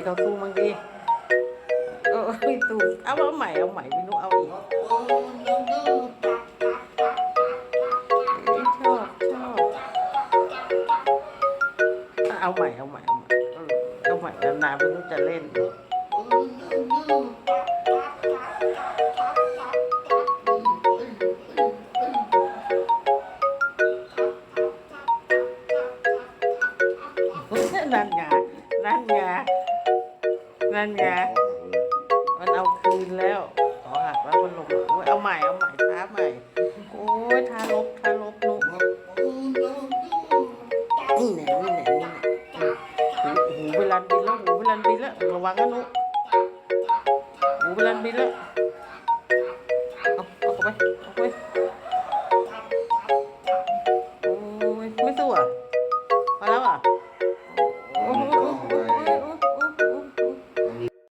้เขาสู้บ้างกีเออสู้เอาเอาใหม่เอาใหม่ไม่รู้เอาอีกชอบชอบเอาใหม่เอาใหม่เอาใหม่เอาใหม่นานๆไม่รู้จะเล่นนั่นไงนั่นไง นั่นไง มันเอาคืนแล้ว ขอหักแล้วมันลงมาโอ้ยเอาใหม่ เอาใหม่ท้าใหม่ โอ้ยท้าลบท้าลบลูกนี่แหละนี่แหละนี่แหละหูเวลาบินแล้วหูเวลาบินแล้วระวังนะลูกหูเวลาบินแล้วเอาเอาไปเอาไปโอ้ยไม่สู้อะมาแล้วอะ